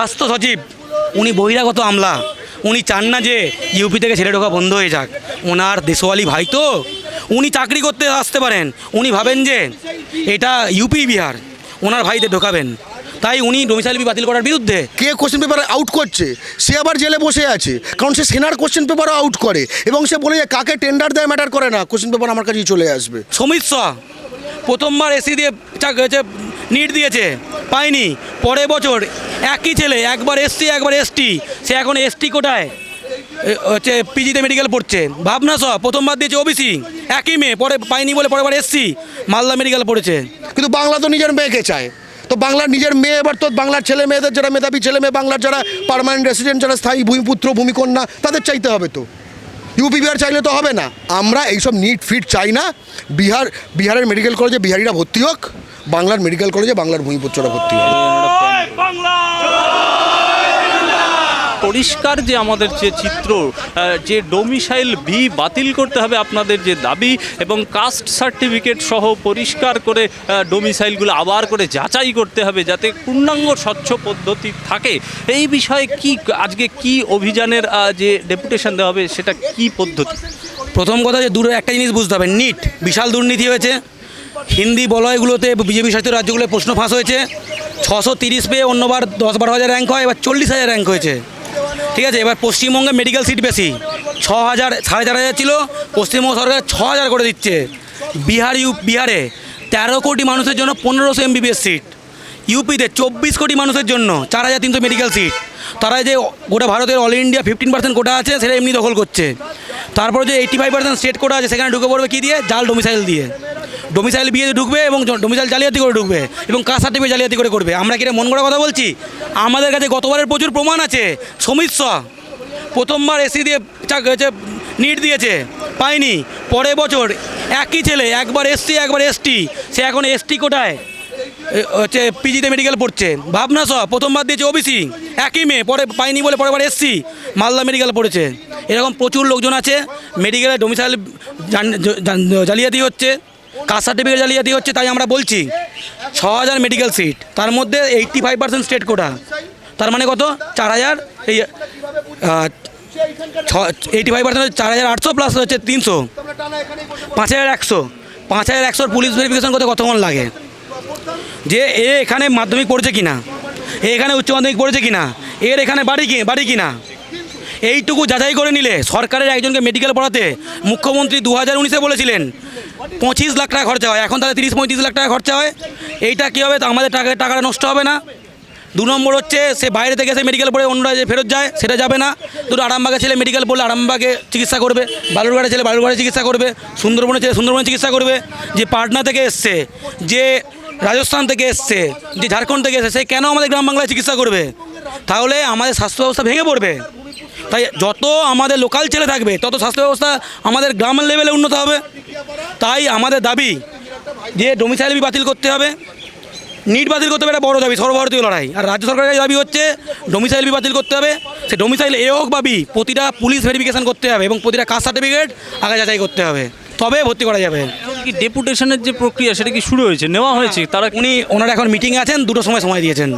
স্বাস্থ্য সচিব উনি বহিরাগত আমলা। উনি চান না যে ইউপি থেকে ছেড়ে ঢোকা বন্ধ হয়ে যাক। ওনার দেশওয়ালি ভাই তো উনি চাকরি করতে আসতে পারেন। উনি ভাবেন যে এটা ইউপি বিহার ওনার ভাইতে ঢোকাবেন। তাই উনি ডোমিসাইল বি বাতিল করার বিরুদ্ধে কে কোশ্চেন পেপার আউট করছে? সে আবার জেলে বসে আছে। কারণ সে সেনার কোশ্চেন পেপারও আউট করে। এবং সে বলে যে কাকে টেন্ডার দেয় ম্যাটার করে না। কোশ্চেন পেপার আমার কাছেই চলে আসবে। সমিত শাহ প্রথমবার এসি দিয়ে নিট দিয়েছে, পায়নি। পরের বছর একই ছেলে, একবার এসসি একবার এসটি। সে এখন এসটি কোটায় হচ্ছে পিজিতে মেডিকেল পড়ছে। ভাবনা সব প্রথমবার দিয়েছে ওবিসি। একই মেয়ে, পরে পায়নি বলে পরের বার এসসি মালদা মেডিকেল পড়েছে। কিন্তু বাংলা তো নিজের মেয়েকে চায়। তো বাংলার নিজের মেয়ে এবার তো বাংলার ছেলে মেয়েদের যারা মেধাবী ছেলে মেয়ে, বাংলার যারা পারমানেন্ট রেসিডেন্ট যারা স্থায়ী ভূমিপুত্র ভূমিকন্যা, তাদের চাইতে হবে তো। ইউপি বিহার চাইলে তো হবে না। আমরা এইসব নিট ফিট চাই না। বিহার, বিহারের মেডিকেল কলেজে বিহারিরা ভর্তি হোক। বাংলার মেডিকেল কলেজে বাংলার ভূমিপুত্ররা ভর্তি হোক পরিষ্কার যে আমাদের যে চিত্র যে ডোমিসাইল বি বাতিল করতে হবে আপনাদের যে দাবি এবং কাস্ট সার্টিফিকেট সহ পরিষ্কার করে ডোমিসাইলগুলো আবার করে যাচাই করতে হবে যাতে পূর্ণাঙ্গ স্বচ্ছ পদ্ধতি থাকে। এই বিষয়ে কি আজকে কি অভিযানের যে ডেপুটেশন দেওয়া হবে সেটা কি পদ্ধতি? প্রথম কথা যে দূরে একটা জিনিস বুঝতে হবে নিট। বিশাল দুর্নীতি হয়েছে। হিন্দি বলয়গুলোতে বিজেপি শাসিত রাজ্যগুলোয় প্রশ্ন ফাঁস হয়েছে। ছশো তিরিশ পেয়ে অন্যবার দশ বারো হাজার র্যাঙ্ক হয়, এবার চল্লিশ হাজার র্যাঙ্ক হয়েছে। ঠিক আছে, এবার পশ্চিমবঙ্গে মেডিকেল সিট বেশি। ছ হাজার, সাড়ে চার হাজার ছিল, পশ্চিমবঙ্গ সরকার ছ হাজার করে দিচ্ছে। বিহার, ইউ, বিহারে তেরো কোটি মানুষের জন্য পনেরোশো এমবিবিএস সিট ইউপিতে চব্বিশ কোটি মানুষের জন্য চার হাজার তিনশো মেডিকেল সিট তারা যে গোটা ভারতের all India fifteen percent quota আছে, সেটা এমনি দখল করছে। তারপরে যে eighty five percent state quota আছে, সেখানে ঢুকে পড়বে কী দিয়ে? জাল ডোমিসাইল দিয়ে। ডোমিসাইল বিয়ে ঢুকবে এবং ডোমিসাইল জালিয়াতি করে ঢুকবে এবং কাস্ট সার্টিফিকেট জালিয়াতি করে করবে। আমরা কি মন করা কথা বলছি? আমাদের কাছে গতবারের প্রচুর প্রমাণ আছে। সমিত শাহ প্রথমবার এসি দিয়ে হচ্ছে নিট দিয়েছে, পায়নি। পরের বছর একই ছেলে, একবার এসসি একবার এসটি সে এখন এসটি কোটায় হচ্ছে পিজিতে মেডিকেল পড়ছে। ভাবনা সহ প্রথমবার দিয়েছে ওবিসি একই মেয়ে, পরে পাইনি বলে পরের বার এসসি মালদা মেডিকেল পড়েছে। এরকম প্রচুর লোকজন আছে মেডিকেলে ডোমিসাইল জালিয়াতি হচ্ছে। কাস্ট সার্টিফিকেট জালিয়াতি হচ্ছে তাই আমরা বলছি। ছ হাজার মেডিকেল সিট তার মধ্যে eighty five percent state quota তার মানে কত? চার হাজার এই এইটি ফাইভ পার্সেন্ট চার হাজার আটশো প্লাস হচ্ছে তিনশো। পাঁচ হাজার একশো। পাঁচ হাজার একশোর পুলিশ ভেরিফিকেশন করতে কতক্ষণ লাগে? যে এ এখানে মাধ্যমিক পড়েছে কিনা? এ এখানে উচ্চ মাধ্যমিক পড়েছে কিনা? এর এখানে বাড়ি কি, বাড়ি কিনা? এইটুকু যাচাই করে নিলে সরকারের একজনকে মেডিকেল পড়াতে মুখ্যমন্ত্রী দু হাজার উনিশে বলেছিলেন পঁচিশ লাখ টাকা খরচা হয়। এখন তাহলে তিরিশ, পঁয়ত্রিশ লাখ টাকা খরচা হয়। এইটা কী হবে? তা আমাদের টাকা টাকাটা নষ্ট হবে না। দু নম্বর হচ্ছে, সে বাইরে থেকে এসে মেডিকেল পড়ে অন্য রাজ্যে ফেরত যায়, সেটা যাবে না। দুটো আরামবাগে ছেলে মেডিকেল পড়লে আরামবাগে চিকিৎসা করবে। বালুরঘাটে ছেলে বালুরঘাটে চিকিৎসা করবে। সুন্দরবনে ছেলে সুন্দরবনে চিকিৎসা করবে। যে পাটনা থেকে এসছে, যে রাজস্থান থেকে এসছে, যে ঝাড়খণ্ড থেকে এসছে, সে কেন আমাদের গ্রাম বাংলায় চিকিৎসা করবে? তাহলে আমাদের স্বাস্থ্য ব্যবস্থা ভেঙে পড়বে। তাই যত আমাদের লোকাল ছেলে থাকবে তত স্বাস্থ্য ব্যবস্থা আমাদের গ্রামের লেভেলে উন্নত হবে। তাই আমাদের দাবি যে ডোমিসাইল বাতিল করতে হবে। নিট বাতিল করতে হবে এটা বড় দাবি সর্বভারতীয় লড়াই। আর রাজ্য সরকারের দাবি হচ্ছে ডোমিসাইল বি বাতিল করতে হবে। সে ডোমিসাইল এ হোক বা বি প্রতিটা পুলিশ ভেরিফিকেশন করতে হবে এবং প্রতিটা কাস্ট সার্টিফিকেট আগে যাচাই করতে হবে। তবে ভর্তি করা যাবে। কি ডেপুটেশনের যে প্রক্রিয়া সেটা কি শুরু হয়েছে নেওয়া হয়েছে? তারা উনি ওনারা এখন মিটিংয়ে আছেন দুটো সময় সময় দিয়েছেন।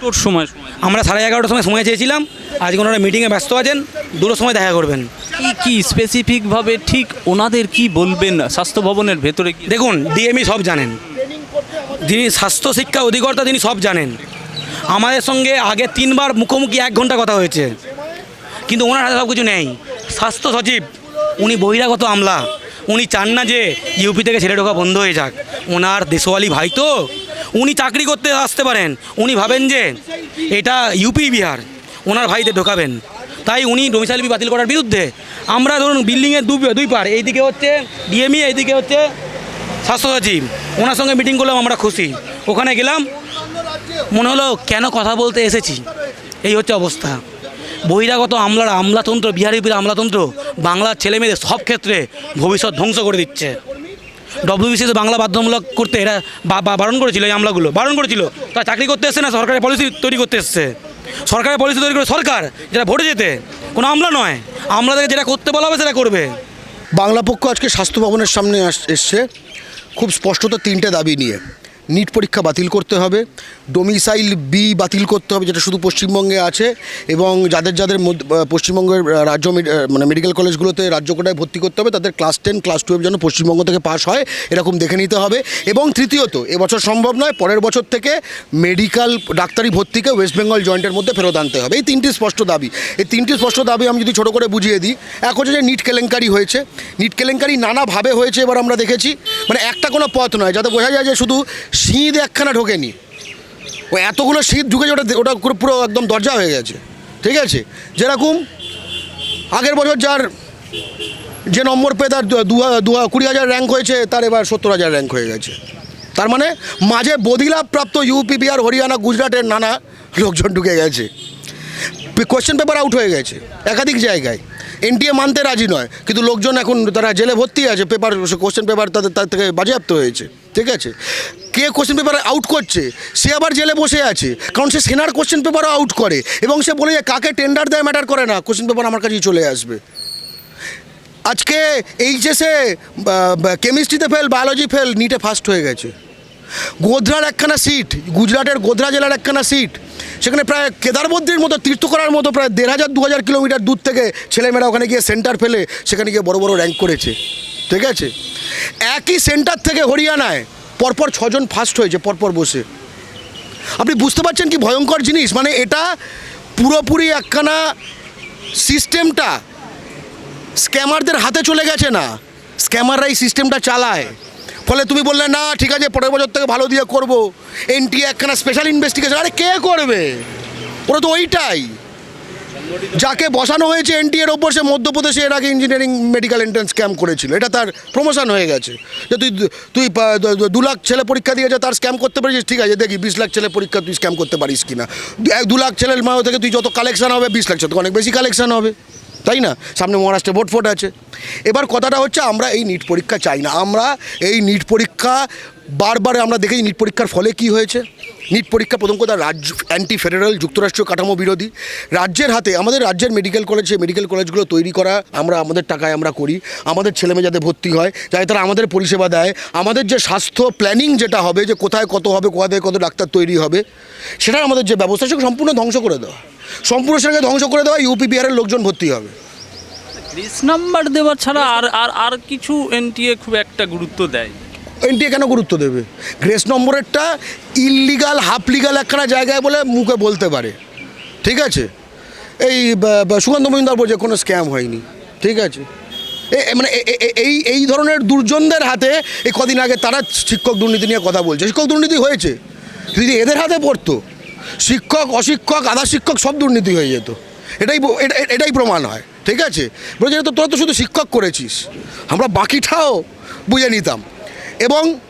দুটোর সময় আমরা সাড়ে এগারোটার সময় সময় চেয়েছিলাম। আজকে ওনারা মিটিংয়ে ব্যস্ত আছেন। দুটো সময় দেখা করবেন। কি কি স্পেসিফিকভাবে ঠিক ওনাদের কি বলবেন? স্বাস্থ্য ভবনের ভেতরে দেখুন ডিএমই সব জানেন। যিনি স্বাস্থ্য শিক্ষা অধিকর্তা তিনি সব জানেন। আমাদের সঙ্গে আগে তিনবার মুখোমুখি এক ঘণ্টা কথা হয়েছে। কিন্তু ওনার হাতে সব কিছু নেই। স্বাস্থ্য সচিব উনি বহিরাগত আমলা। উনি চান না যে ইউপি থেকে ছেড়ে ঢোকা বন্ধ হয়ে যাক। ওনার দেশওয়ালি ভাই তো। উনি চাকরি করতে আসতে পারেন। উনি ভাবেন যে এটা ইউপি বিহার, ওনার ভাইতে ঢোকাবেন। তাই উনি ডোমিসাইল বি বাতিল করার বিরুদ্ধে আমরা ধরুন বিল্ডিংয়ের দু দুই পার, এইদিকে হচ্ছে ডিএমই এইদিকে হচ্ছে স্বাস্থ্য সচিব ওনার সঙ্গে মিটিং করলাম, আমরা খুশি। ওখানে গেলাম, মনে হলো কেন কথা বলতে এসেছি? এই হচ্ছে অবস্থা। বহিরাগত আমলারা, আমলাতন্ত্র, বিহার আমলাতন্ত্র, বাংলার ছেলেমেয়েদের সব ক্ষেত্রে ভবিষ্যৎ ধ্বংস করে দিচ্ছে। ডব্লিউবিসিএস বাংলা বাধ্যতামূলক করতে এরা বারণ করেছিল এই আমলাগুলো। বারণ করেছিল। তারা চাকরি করতে এসছে না, সরকারের পলিসি তৈরি করতে এসছে। সরকারের পলিসি তৈরি করে সরকার, যেটা ভোটে যেতে, কোনো আমলা নয়। আমলাদেরকে যেটা করতে বলা হবে সেটা করবে। বাংলা পক্ষ আজকে স্বাস্থ্য ভবনের সামনে এসছে। খুব স্পষ্টত তিনটে দাবি নিয়ে। নিট পরীক্ষা বাতিল করতে হবে ডোমিসাইল বি বাতিল করতে হবে, যেটা শুধু পশ্চিমবঙ্গে আছে, এবং যাদের যাদের পশ্চিমবঙ্গের রাজ্য মানে মেডিকেল কলেজগুলোতে রাজ্য কোটায় ভর্তি করতে হবে, তাদের ক্লাস টেন ক্লাস টুয়েলভ যেন পশ্চিমবঙ্গ থেকে পাস হয়, এরকম দেখে নিতে হবে। এবং তৃতীয়ত, এবছর সম্ভব নয়, পরের বছর থেকে মেডিকেল ডাক্তারি ভর্তিকে ওয়েস্ট বেঙ্গল জয়েন্টের মধ্যে ফেরত আনতে হবে। এই তিনটি স্পষ্ট দাবি। এই তিনটি স্পষ্ট দাবি আমি যদি ছোট করে বুঝিয়ে দিই, এক হচ্ছে যে নিট কেলেঙ্কারি হয়েছে। নিট কেলেঙ্কারি নানাভাবে হয়েছে, এবার আমরা দেখেছি। মানে একটা কোনো পথ নয়, যাতে বোঝা যায় যে শুধু শীত একখানা ঢোকেনি। ও এতগুলো শীত ঢুকেছে, ওটা ওটা পুরো- একদম দরজা হয়ে গেছে। ঠিক আছে? যেরকম আগের বছর যার যে নম্বর পেয়ে তার দু- কুড়ি হাজার র্যাঙ্ক হয়েছে, তার এবার সত্তর হাজার র্যাঙ্ক হয়ে গেছে। তার মানে মাঝে বদিলাভ প্রাপ্ত ইউপি বিহার হরিয়ানা গুজরাটের নানা লোকজন ঢুকে গেছে। কোয়েশ্চেন পেপার আউট হয়ে গেছে, একাধিক জায়গায়। এনটিএ মানতে রাজি নয়। কিন্তু লোকজন এখন তারা জেলে ভর্তি আছে পেপার কোশ্চেন পেপার তাদের তার থেকে বাজেয়াপ্ত হয়েছে। ঠিক আছে? কে কোশ্চেন পেপার আউট করছে, সে আবার জেলে বসে আছে। কারণ সে সেনার কোশ্চেন পেপারও আউট করে। এবং সে বলে যে, কাকে টেন্ডার দেয় ম্যাটার করে না? কোশ্চেন পেপার আমার কাছেই চলে আসবে। আজকে এইচএসে কেমিস্ট্রিতে ফেল বায়োলজি ফেল নিটে ফার্স্ট হয়ে গেছে। গোধরার একখানা সিট, গুজরাটের গোধরা জেলার একখানা সিট, সেখানে প্রায় কেদারবদ্রীর মতো তীর্থ করার মতো প্রায় দেড় হাজার, দু হাজার কিলোমিটার দূর থেকে ছেলেমেয়েরা ওখানে গিয়ে সেন্টার ফেলে সেখানে গিয়ে বড় বড় র্যাঙ্ক করেছে। ঠিক আছে? একই সেন্টার থেকে হরিয়ানায় পরপর ছজন ফার্স্ট হয়েছে, পরপর বসে। আপনি বুঝতে পারছেন কি ভয়ঙ্কর জিনিস? মানে এটা পুরোপুরি একখানা সিস্টেমটা স্ক্যামারদের হাতে চলে গেছে না। স্ক্যামাররা এই সিস্টেমটা চালায়। ফলে তুমি বললে, না, ঠিক আছে, পরের বছর থেকে ভালো দিয়ে করব। এনটি একখানা স্পেশাল ইনভেস্টিগেশন আরে কে করবে? ওরা তো ওইটাই। যাকে বসানো হয়েছে এনটি এর ওপর, সে মধ্যপ্রদেশে এর আগে ইঞ্জিনিয়ারিং মেডিকেল এন্ট্রান্স স্ক্যাম করেছিল। এটা তার প্রমোশন হয়ে গেছে। যে তুই তুই দু- লাখ ছেলে পরীক্ষা দিয়েছে তার স্ক্যাম করতে পারিস, ঠিক আছে, দেখি, বিশ লাখ ছেলে পরীক্ষা তুই স্ক্যাম করতে পারিস কিনা। দু- লাখ ছেলের মাও থেকে তুই যত কালেকশন হবে, বিশ লাখ থেকে অনেক বেশি কালেকশন হবে। তাই না? সামনে মহারাষ্ট্রে ভোট ফোট আছে। এবার কথাটা হচ্ছে আমরা এই নিট পরীক্ষা চাই না। আমরা এই নিট পরীক্ষা বারবার আমরা দেখেছি নিট পরীক্ষার ফলে কি হয়েছে? নিট পরীক্ষা প্রথম কথা রাজ্য অ্যান্টি ফেডারেল যুক্তরাষ্ট্রীয় কাঠামো বিরোধী। রাজ্যের হাতে, আমাদের রাজ্যের মেডিকেল কলেজ সেই মেডিকেল কলেজগুলো তৈরি করা আমরা, আমাদের টাকায় আমরা করি। আমাদের ছেলেমেয়ে যাতে ভর্তি হয়, যাতে তারা আমাদের পরিষেবা দেয়। আমাদের যে স্বাস্থ্য প্ল্যানিং যেটা হবে, যে কোথায় কত হবে, কোথায় কত ডাক্তার তৈরি হবে সেটা আমাদের যে ব্যবস্থা সেটা সম্পূর্ণ ধ্বংস করে দেওয়া। সম্পূর্ণ সেটাকে ধ্বংস করে দেওয়া ইউপি বিহারের লোকজন ভর্তি হবে। গ্রিস নাম্বার দেওয়া ছাড়া আর আর আর কিছু এনটিএ খুব একটা গুরুত্ব দেয়। এনটিএ কেন গুরুত্ব দেবে? গ্রেস নম্বরেরটা ইললিগাল হাফ লিগাল একখানা জায়গায় বলে মুখে বলতে পারে। ঠিক আছে? এই সুগন্ধ মহিন্দার বলছে কোনো স্ক্যাম হয়নি। ঠিক আছে? এ- মানে এই এই ধরনের দুর্জনদের হাতে এই কদিন আগে তারা শিক্ষক দুর্নীতি নিয়ে কথা বলছে। শিক্ষক দুর্নীতি হয়েছে। যদি এদের হাতে পড়তো শিক্ষক, অশিক্ষক আধা শিক্ষক সব দুর্নীতি হয়ে যেত। এটাই এটা- এটা- এটাই প্রমাণ হয়, ঠিক আছে? বলছে তো তোরা তো শুধু শিক্ষক করেছিস। আমরা বাকিটাও বুঝে নিতাম। এবং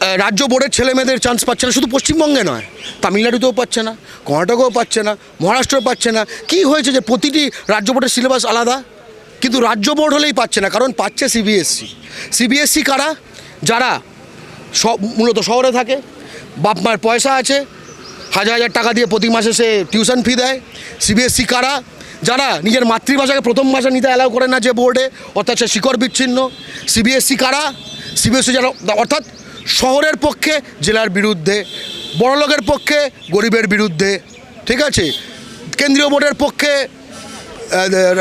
রাজ্য বোর্ডের ছেলে মেয়েদের চান্স পাচ্ছে না, শুধু পশ্চিমবঙ্গে নয়, তামিলনাড়ুতেও পাচ্ছে না, কর্ণাটকেও পাচ্ছে না, মহারাষ্ট্রেও পাচ্ছে না। কি হয়েছে যে প্রতিটি রাজ্য বোর্ডের সিলেবাস আলাদা? কিন্তু রাজ্য বোর্ড হলেই পাচ্ছে না, কারণ পাচ্ছে সিবিএসসি সিবিএসসি কারা? যারা সব মূলত শহরে থাকে বাপ মায়ের পয়সা আছে, হাজার হাজার টাকা দিয়ে প্রতি মাসে সে টিউশন ফি দেয়। সিবিএসসি কারা? যারা নিজের মাতৃভাষাকে প্রথম ভাষা নিতে অ্যালাউ করে না যে বোর্ডে অর্থাৎ সে শিকড় বিচ্ছিন্ন। সিবিএসসি কারা? সিবিএসসি যারা, অর্থাৎ শহরের পক্ষে, জেলার বিরুদ্ধে, বড়লোকের পক্ষে, গরিবের বিরুদ্ধে, ঠিক আছে? কেন্দ্রীয় বোর্ডের পক্ষে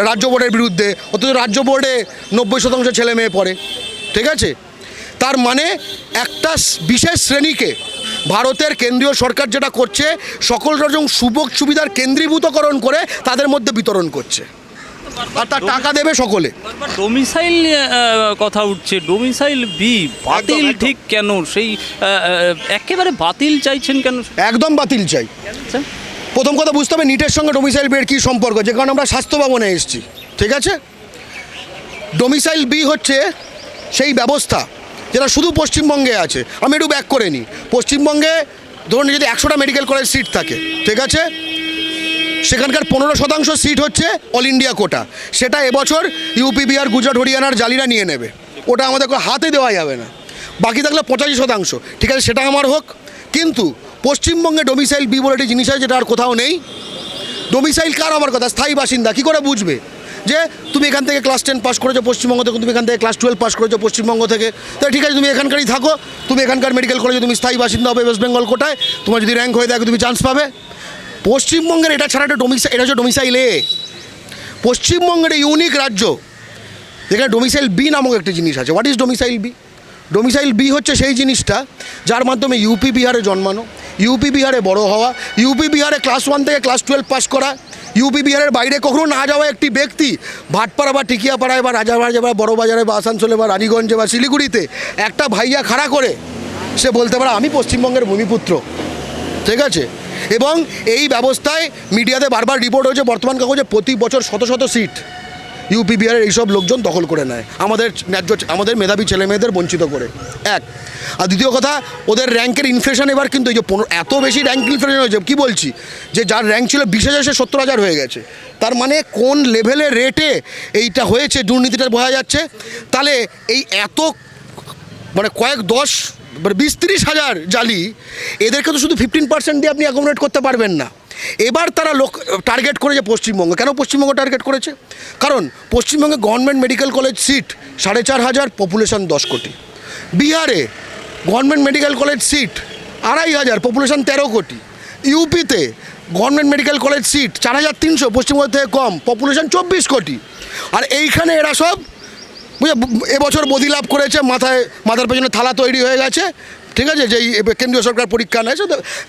রাজ্য বোর্ডের বিরুদ্ধে, অথচ রাজ্য বোর্ডে নব্বই শতাংশ ছেলে মেয়ে পড়ে, ঠিক আছে? তার মানে একটা বিশেষ শ্রেণীকে ভারতের কেন্দ্রীয় সরকার যেটা করছে সকল রকম সুযোগ সুবিধার কেন্দ্রীভূতকরণ করে তাদের মধ্যে বিতরণ করছে। আর তার টাকা দেবে সকলে। ডোমিসাইল কথা উঠছে। ডোমিসাইল বি বাতিল ঠিক কেন? সেই একেবারে বাতিল চাইছেন কেন? একদম বাতিল চাই। স্যার? প্রথম কথা বুঝতে হবে নিটের সঙ্গে ডোমিসাইল বিয়ের কী সম্পর্ক যে কারণে আমরা স্বাস্থ্য ভবনে এসেছি। ঠিক আছে? ডোমিসাইল বি হচ্ছে সেই ব্যবস্থা। যেটা শুধু পশ্চিমবঙ্গে আছে, আমি একটু ব্যাক করে নিই। পশ্চিমবঙ্গে ধরুন যদি একশোটা মেডিকেল কলেজ সিট থাকে, ঠিক আছে? সেখানকার পনেরো শতাংশ সিট হচ্ছে অল ইন্ডিয়া কোটা সেটা এবছর ইউপি বিহার গুজরাট হরিয়ানার জালিরা নিয়ে নেবে। ওটা আমাদের হাতে দেওয়া যাবে না। বাকি থাকলে পঁচাশি শতাংশ। ঠিক আছে, সেটা আমার হোক। কিন্তু পশ্চিমবঙ্গে ডোমিসাইল বি বলে একটি জিনিস আছে, যেটা আর কোথাও নেই। ডোমিসাইল কার আমার কথা? স্থায়ী বাসিন্দা। কী করে বুঝবে? যে তুমি এখান থেকে ক্লাস টেন পাস করেছ পশ্চিমবঙ্গ থেকে, তুমি এখান থেকে ক্লাস টুয়েলভ পাস করেছ পশ্চিমবঙ্গ থেকে। তাহলে ঠিক আছে, তুমি এখানকারই থাকো। তুমি এখানকার মেডিকেল কলেজে তুমি স্থায়ী বাসিন্দা হবে ওয়েস্ট বেঙ্গল কোটায়। তোমার যদি র্যাঙ্ক হয়ে থাকে, তুমি চান্স পাবে। পশ্চিমবঙ্গের এটা ছাড়া একটা ডোমিসাইল এটা হচ্ছে ডোমিসাইল এ পশ্চিমবঙ্গের ইউনিক রাজ্য, যেখানে ডোমিসাইল বি নামক একটা জিনিস আছে। What is domicile B domicile B হচ্ছে সেই জিনিসটা, যার মাধ্যমে ইউপি বিহারে জন্মানো ইউপি বিহারে বড় হওয়া ইউপি বিহারে ক্লাস ওয়ান থেকে ক্লাস টুয়েলভ পাস করা ইউপি বিহারের বাইরে কখনো না যাওয়া একটি ব্যক্তি ভাটপাড়া বা টিকিয়াপাড়ায় বা রাজাবাড়ে বা বড়বাজারে বা আসানসোলে বা রানীগঞ্জে বা শিলিগুড়িতে একটা ভাইয়া খাড়া করে, সে বলতে পারে, আমি পশ্চিমবঙ্গের ভূমিপুত্র। ঠিক আছে? এবং এই ব্যবস্থায় মিডিয়াতে বারবার রিপোর্ট হয়েছে, বর্তমান কাগজে প্রতি বছর শত শত সিট। ইউপি বিহারের এইসব লোকজন দখল করে নেয়। আমাদের ন্যায্য আমাদের মেধাবী ছেলে মেয়েদের বঞ্চিত করে। এক। আর দ্বিতীয় কথা, ওদের র্যাঙ্কের ইনফ্লেশন এবার কিন্তু এই যে পনেরো এত বেশি র্যাঙ্ক ইনফ্লেশন হয়েছে, কী বলছি? যে যার র্যাঙ্ক ছিল বিশ হাজার, সে সত্তর হাজার হয়ে গেছে। তার মানে কোন লেভেলের রেটে এইটা হয়েছে, দুর্নীতিটা বোঝা যাচ্ছে? তাহলে এই এত মানে কয়েক দশ মানে বিশ তিরিশ হাজার জালি, এদেরকে তো শুধু ফিফটিন পার্সেন্ট দিয়ে আপনি অ্যাকোমোডেট করতে পারবেন না। এবার তারা লোক টার্গেট করেছে পশ্চিমবঙ্গ। কেন পশ্চিমবঙ্গ টার্গেট করেছে? কারণ পশ্চিমবঙ্গে গভর্নমেন্ট মেডিকেল কলেজ সিট সাড়ে চার হাজার পপুলেশন দশ কোটি। বিহারে গভর্নমেন্ট মেডিকেল কলেজ সিট আড়াই হাজার পপুলেশন তেরো কোটি। ইউপিতে গভর্নমেন্ট মেডিকেল কলেজ সিট চার হাজার তিনশো, পশ্চিমবঙ্গ থেকে কম পপুলেশন চব্বিশ কোটি। আর এইখানে এরা সব বুঝে এবছর বদি লাভ করেছে, মাথায়, মাথার পেছনে থালা তৈরি হয়ে গেছে। ঠিক আছে? যে কেন্দ্রীয় সরকার পরীক্ষা নেয়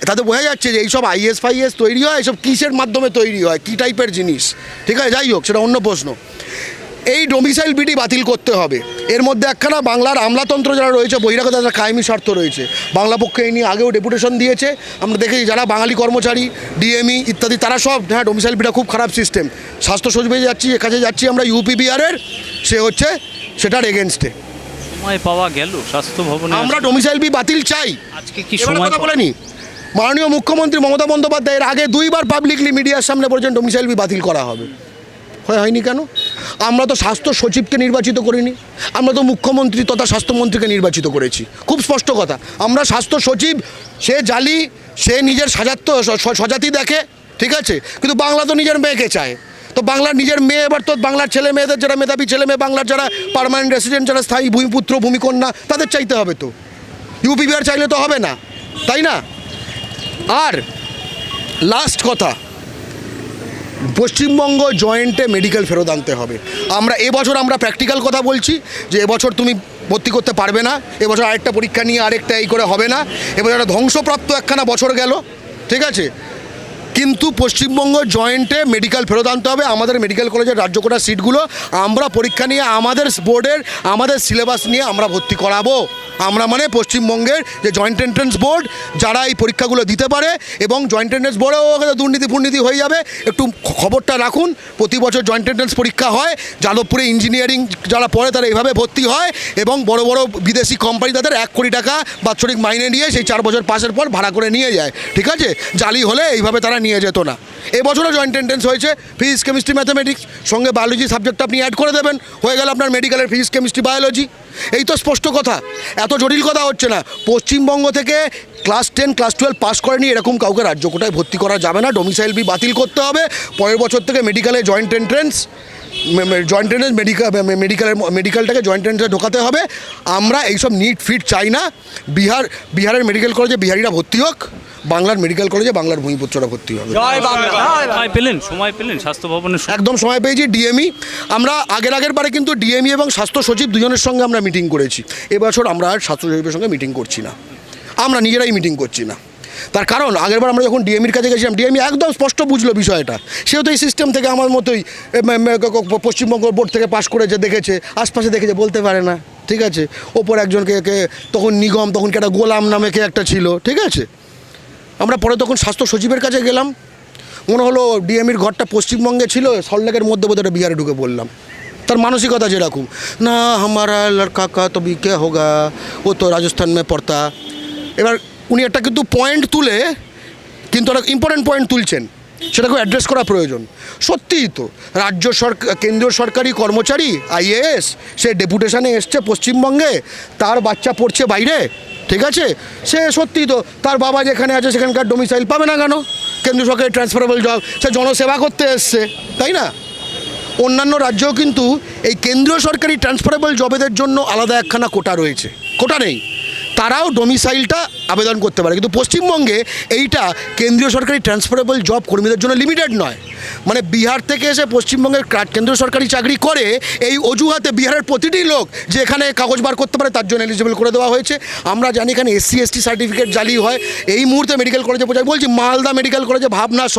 তাতে বোঝা যাচ্ছে যে এইসব আইএস ফাইএস তৈরি হয় এইসব কিসের মাধ্যমে তৈরি হয়, কী টাইপের জিনিস? ঠিক আছে? যাই হোক, সেটা অন্য প্রশ্ন। এই ডোমিসাইল বিটি বাতিল করতে হবে। এর মধ্যে একখানা বাংলার আমলাতন্ত্র যারা রয়েছে বহিরাগত তাদের কায়েমি স্বার্থ রয়েছে। বাংলা পক্ষে এই নিয়ে আগেও ডেপুটেশন দিয়েছে। আমরা দেখেছি যারা বাঙালি কর্মচারী ডিএমই ইত্যাদি, তারা সব হ্যাঁ ডোমিসাইল বিটা খুব খারাপ সিস্টেম স্বাস্থ্য সচিবে যাচ্ছি এর কাছে যাচ্ছি আমরা ইউপি বিহারের সে হচ্ছে, সেটার এগেনস্টে সময় পাওয়া গেল স্বাস্থ্য ভবনে আমরা ডোমিসাইল বি বাতিল চাই। আজকে কি সময় কথা বলেনি। মাননীয় মুখ্যমন্ত্রী মমতা বন্দ্যোপাধ্যায়ের আগে দুইবার পাবলিকলি মিডিয়ার সামনে বলেছেন ডোমিসাইল বি বাতিল করা হবে। হয় হয়নি কেন? আমরা তো স্বাস্থ্য সচিবকে নির্বাচিত করিনি। আমরা তো মুখ্যমন্ত্রী তথা স্বাস্থ্যমন্ত্রীকে নির্বাচিত করেছি। খুব স্পষ্ট কথা। আমরা স্বাস্থ্য সচিব সে জালি সে নিজের সাজাত্য স- স- সজাতি দেখে ঠিক আছে? কিন্তু বাংলা তো নিজের মেয়েকে চায়। তো বাংলার নিজের মেয়ে এবার তো বাংলার ছেলে মেয়েদের যারা মেধাবী ছেলে মেয়ে, বাংলার যারা পারমানেন্ট রেসিডেন্ট যারা স্থায়ী ভূমিপুত্র, ভূমিকন্যা, তাদের চাইতে হবে তো। ইউপি বিহার চাইলে তো হবে না, তাই না? আর লাস্ট কথা, পশ্চিমবঙ্গ জয়েন্টে মেডিকেল ফেরত আনতে হবে। আমরা এবছর আমরা প্র্যাকটিক্যাল কথা বলছি, যে এবছর তুমি ভর্তি করতে পারবে না, এবছর আরেকটা পরীক্ষা নিয়ে আরেকটা এই করে হবে না, এবছর একটা ধ্বংসপ্রাপ্ত একখানা বছর গেল, ঠিক আছে? কিন্তু পশ্চিমবঙ্গ জয়েন্টে মেডিকেল ফেরত আনতে হবে। আমাদের মেডিকেল কলেজের রাজ্য কোটা সিটগুলো আমরা পরীক্ষা নিয়ে, আমাদের বোর্ডের আমাদের সিলেবাস নিয়ে আমরা ভর্তি করাবো। আমরা মানে পশ্চিমবঙ্গের যে জয়েন্ট এন্ট্রেন্স বোর্ড যারা এই পরীক্ষাগুলো দিতে পারে এবং জয়েন্ট এন্ট্রেন্স বোর্ডেও দুর্নীতি ফুর্নীতি হয়ে যাবে, একটু খবরটা রাখুন। প্রতি বছর জয়েন্ট এন্ট্রেন্স পরীক্ষা হয়। যাদবপুরে ইঞ্জিনিয়ারিং যারা পড়ে, তারা এইভাবে ভর্তি হয় এবং বড় বড় বিদেশি কোম্পানি তাদের এক কোটি টাকা বাৎসরিক মাইনে নিয়ে সেই চার বছর পাশের পর ভাড়া করে নিয়ে যায়। ঠিক আছে? জালি হলে এইভাবে তারা নিয়ে যেত না। এবছরও জয়েন্ট এন্ট্রেন্স হয়েছে ফিজিক্স কেমিস্ট্রি ম্যাথামেটিক্স সঙ্গে বায়োলজি সাবজেক্টটা আপনি অ্যাড করে দেবেন, হয়ে গেল আপনার মেডিকেলের ফিজিক্স কেমিস্ট্রি বায়োলজি এই তো স্পষ্ট কথা, এত জটিল কথা হচ্ছে না। পশ্চিমবঙ্গ থেকে class ten class twelve pass করেনি, এরকম কাউকে রাজ্য কোটায় ভর্তি করা যাবে না ডোমিসাইল বি বাতিল করতে হবে। পরের বছর থেকে মেডিকেলে joint entrance joint entrance medical মেডিকেলের মেডিকেলটাকে জয়েন্ট এন্ট্রেন্সে ঢোকাতে হবে। আমরা এইসব নিট ফিট চাই না। বিহার বিহারের মেডিকেল কলেজে বিহারিরা ভর্তি হোক বাংলার মেডিকেল কলেজে বাংলার ভূমিপুত্ররা ভর্তি হবে। সময় পেলেন সময় পেলেন স্বাস্থ্য ভবনে একদম সময় পেয়েছি ডিএমই আমরা আগের আগের বারে কিন্তু ডিএমই এবং স্বাস্থ্য সচিব দুজনের সঙ্গে আমরা মিটিং করেছি। এবছর আমরা আর স্বাস্থ্য সচিবের সঙ্গে মিটিং করছি না। আমরা নিজেরাই মিটিং করছি না। তার কারণ, আগেরবার আমরা যখন ডিএমির কাছে গেছিলাম ডিএমই একদম স্পষ্ট বুঝলো বিষয়টা। সেও তো এই সিস্টেম থেকে আমার মতোই পশ্চিমবঙ্গ বোর্ড থেকে পাশ করেছে, দেখেছে, আশপাশে দেখেছে, বলতে পারে না, ঠিক আছে? ওপর একজনকে কে তখন নিগম, তখন কে একটা গোলাম নামে কে একটা ছিল, ঠিক আছে? আমরা পরে তখন স্বাস্থ্য সচিবের কাছে গেলাম। মনে হলো ডিএমির ঘরটা পশ্চিমবঙ্গে ছিল সল্টলেকের মধ্যে একটা বিহারে ঢুকে বললাম তার মানসিকতা যেরকম, না, হামারা লড়কা কা তবে কে হোগা? ও তো রাজস্থান মে পড়তা। এবার উনি একটা কিন্তু পয়েন্ট তুলে কিন্তু একটা ইম্পর্টেন্ট পয়েন্ট তুলছেন। সেটাকে অ্যাড্রেস করা প্রয়োজন। সত্যিই তো, রাজ্য সরকার, কেন্দ্রীয় সরকারি কর্মচারী আইএএস সে ডেপুটেশনে এসছে পশ্চিমবঙ্গে, তার বাচ্চা পড়ছে বাইরে, ঠিক আছে? সে সত্যিই তো, তার বাবা যেখানে আছে সেখানকার ডোমিসাইল পাবে না কেন? কেন্দ্রীয় সরকারি ট্রান্সফারেবল জব সে জনসেবা করতে এসছে, তাই না? অন্যান্য রাজ্যেও কিন্তু এই কেন্দ্রীয় সরকারি ট্রান্সফারেবল জবেদের জন্য আলাদা একখানা কোটা রয়েছে। কোটা নেই। তারাও ডোমিসাইলটা আবেদন করতে পারে। কিন্তু পশ্চিমবঙ্গে এইটা কেন্দ্রীয় সরকারি ট্রান্সফারেবল জব কর্মীদের জন্য লিমিটেড নয়। মানে বিহার থেকে এসে পশ্চিমবঙ্গের কেন্দ্রীয় সরকারি চাকরি করে, এই অজুহাতে বিহারের প্রতিটি লোক যে এখানে কাগজ বার করতে পারে তার জন্য এলিজিবল করে দেওয়া হয়েছে। আমরা জানি এখানে এসসি এসটি সার্টিফিকেট জালি হয়। এই মুহূর্তে মেডিকেল কলেজে বোঝাই বলছি মালদা মেডিকেল কলেজে ভাবনা স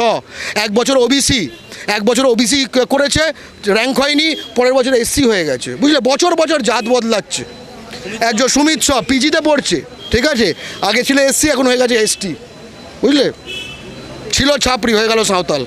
এক বছর ওবিসি এক বছর ওবিসি করেছে র্যাঙ্ক হয়নি, পরের বছর এসসি হয়ে গেছে। বুঝলে? বছর বছর জাত বদলাচ্ছে। একজন সুমিত সব পিজিতে পড়ছে, ঠিক আছে? আগে ছিল এসসি, এখন হয়ে গেছে এসটি, বুঝলে? ছিল ছাপড়ি, হয়ে গেল সাঁওতাল।